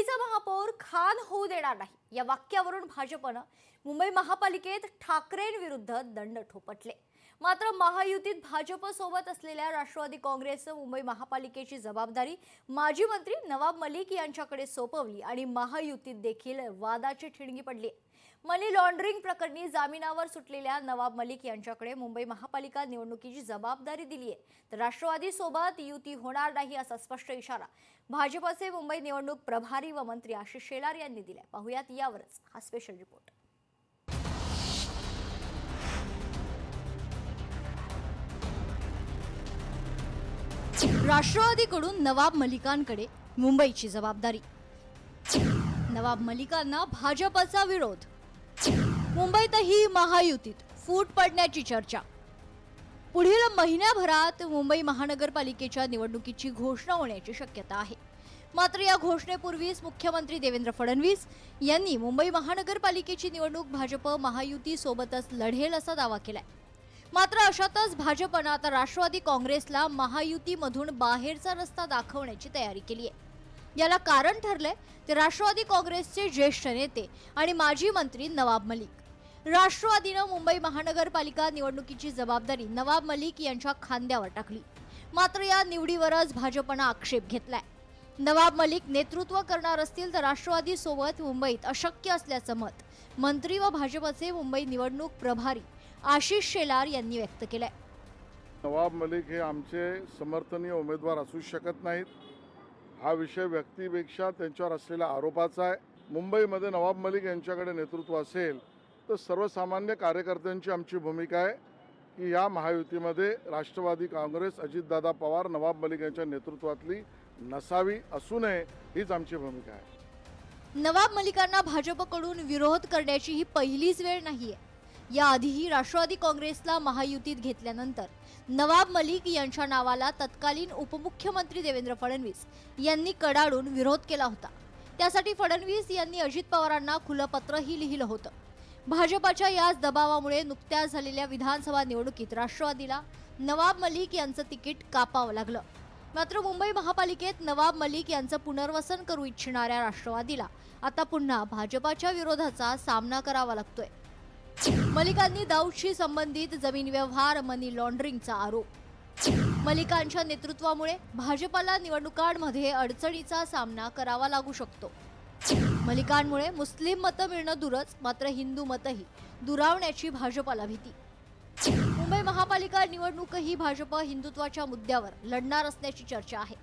मुंबईचा महापौर खान होऊ देणार नाही. या वाक्यावरून भाजपनं मुंबई महापालिकेत ठाकरेंविरुद्ध दंड ठोपटले. मात्र महायुतीत भाजपसोबत असलेल्या राष्ट्रवादी काँग्रेसनं मुंबई महापालिकेची जबाबदारी माजी मंत्री नवाब मलिक यांच्याकडे सोपवली आणि महायुतीत देखील वादाची ठिणगी पडली. मनी लॉन्ड्रिंग प्रकरणी जामिनावर सुटलेल्या नवाब मलिक यांच्याकडे मुंबई महापालिका निवडणुकीची जबाबदारी दिली आहे. तर राष्ट्रवादी सोबत युती होणार नाही असा स्पष्ट इशारा भाजपचे मुंबई निवडणूक प्रभारी व मंत्री आशिष शेलार यांनी दिलाय. पाहुयात यावरच हा स्पेशल रिपोर्ट राष्ट्रवादीकडून नवाब मलिकांकडे मुंबईची जबाबदारी. नवाब मलिकांना भाजपचा विरोध. मुंबईतही महायुतीत फूट पडण्याची चर्चा. पुढील महिन्याभरात मुंबई महानगरपालिकेच्या निवडणुकीची घोषणा होण्याची शक्यता आहे. मात्र या घोषणेपूर्वीच मुख्यमंत्री देवेंद्र फडणवीस यांनी मुंबई महानगरपालिकेची निवडणूक भाजप महायुती सोबतच लढेल असा दावा केलाय. मात्र अशातच भाजपनं आता राष्ट्रवादी काँग्रेसला महायुतीमधून बाहेरचा रस्ता दाखवण्याची तयारी केली आहे. याला कारण ठरलंय ते राष्ट्रवादी काँग्रेसचे ज्येष्ठ नेते आणि माजी मंत्री नवाब मलिक. राष्ट्रवादीनं मुंबई महानगरपालिका निवडणुकीची जबाबदारी नवाब मलिक यांच्या खांद्यावर टाकली. मात्र या निवडीवरच भाजपनं आक्षेप घेतलाय. नवाब मलिक नेतृत्व करणार असतील तर राष्ट्रवादी सोबत मुंबईत अशक्य असल्याचं मत मंत्री व भाजपचे मुंबई निवडणूक प्रभारी आशिष शेलार यांनी व्यक्त केलंय. नवाब मलिक हे आमचे समर्थनीय उमेदवार असू शकत नाहीत. हा विषय व्यक्तीपेक्षा त्यांच्यावर असलेल्या आरोपाचा आहे. मुंबईमध्ये नवाब मलिक यांच्याकडे नेतृत्व असेल तर सर्वसामान्य कार्यकर्त्यांची आमची भूमिका आहे की या महायुतीमध्ये राष्ट्रवादी काँग्रेस अजितदादा पवार नवाब मलिक यांच्या नेतृत्वातली नसावी असू नये हीच आमची भूमिका आहे. नवाब मलिकांना भाजपकडून विरोध करण्याची ही पहिलीच वेळ नाहीये. याआधीही राष्ट्रवादी काँग्रेसला महायुतीत घेतल्यानंतर नवाब मलिक यांच्या नावाला तत्कालीन उपमुख्यमंत्री देवेंद्र फडणवीस यांनी कडाडून विरोध केला होता. त्यासाठी फडणवीस यांनी अजित पवारांना खुलं पत्रही लिहिलं होतं. भाजपाच्या याच दबावामुळे नुकत्याच झालेल्या विधानसभा निवडणुकीत राष्ट्रवादीला नवाब मलिक यांचं तिकीट कापावं लागलं. मात्र मुंबई महापालिकेत नवाब मलिक यांचं पुनर्वसन करू इच्छिणाऱ्या राष्ट्रवादीला आता पुन्हा भाजपाच्या विरोधाचा सामना करावा लागतोय. मलिकांनी दाऊदशी संबंधित जमीन व्यवहार मनी लॉन्ड्रिंगचा आरोप. मलिकांच्या नेतृत्वामुळे भाजपाला निवडणुकांमध्ये अडचणीचा सामना करावा लागू शकतो. मलिकांमुळे मुस्लिम मतं मिळणं दूरच मात्र हिंदू मतही दुरावण्याची भाजपाला भीती. मुंबई महापालिका निवडणूकही भाजप हिंदुत्वाच्या मुद्द्यावर लढणार असल्याची चर्चा आहे.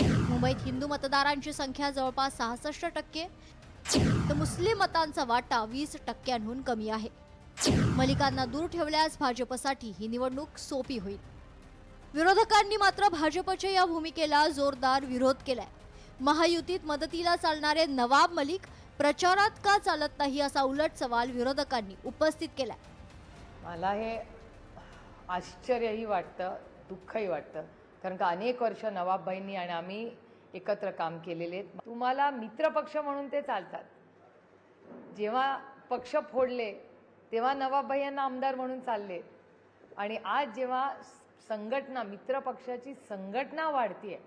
मुंबईत हिंदू मतदारांची संख्या जवळपास सहासष्ट टक्के तर मुस्लिम मतांचा वाटा वीस टक्क्यांहून कमी आहे. मलिकांना दूर ठेवल्यास भाजपसाठी ही निवडणूक सोपी होईल. विरोधकांनी मात्र भाजपच्या या भूमिकेला जोरदार विरोध केलाय. महायुतीत मदतीला चालणारे नवाब मलिक प्रचारात का चालत नाही असा उलट सवाल विरोधकांनी उपस्थित केलाय. मला हे आश्चर्यही वाटतं दुःखही वाटतं. कारण का अनेक वर्ष नवाबबाईंनी आणि आम्ही एकत्र काम केलेले आहेत. तुम्हाला मित्रपक्ष म्हणून ते चालतात. जेव्हा पक्ष फोडले तेव्हा नवाबबाई यांना आमदार म्हणून चालले. आणि आज जेव्हा संघटना मित्रपक्षाची संघटना वाढतीये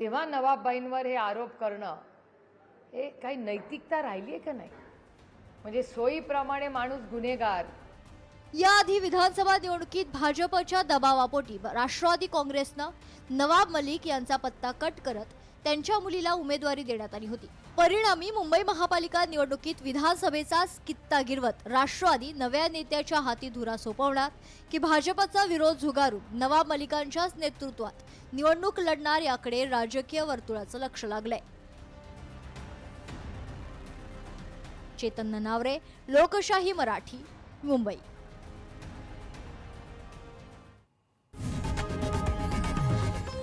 तेव्हा नवाबबाईंवर हे आरोप करणं हे काही नैतिकता राहिली आहे का नाही? म्हणजे सोयीप्रमाणे माणूस गुन्हेगार याआधी विधानसभा निवडणुकीत भाजपच्या दबावापोटी राष्ट्रवादी काँग्रेसनं नवाब मलिक यांचा पत्ता कट करत त्यांच्या मुलीला उमेदवारी देण्यात आली होती. परिणामी मुंबई महापालिका निवडणुकीत विधानसभेचा कित्ता गिरवत राष्ट्रवादी नव्या नेत्याच्या हाती धुरा सोपवणार की भाजपचा विरोध झुगारून नवाब मलिकांच्याच नेतृत्वात निवडणूक लढणार याकडे राजकीय वर्तुळाचं लक्ष लागलंय. चेतन ननावरे लोकशाही मराठी मुंबई.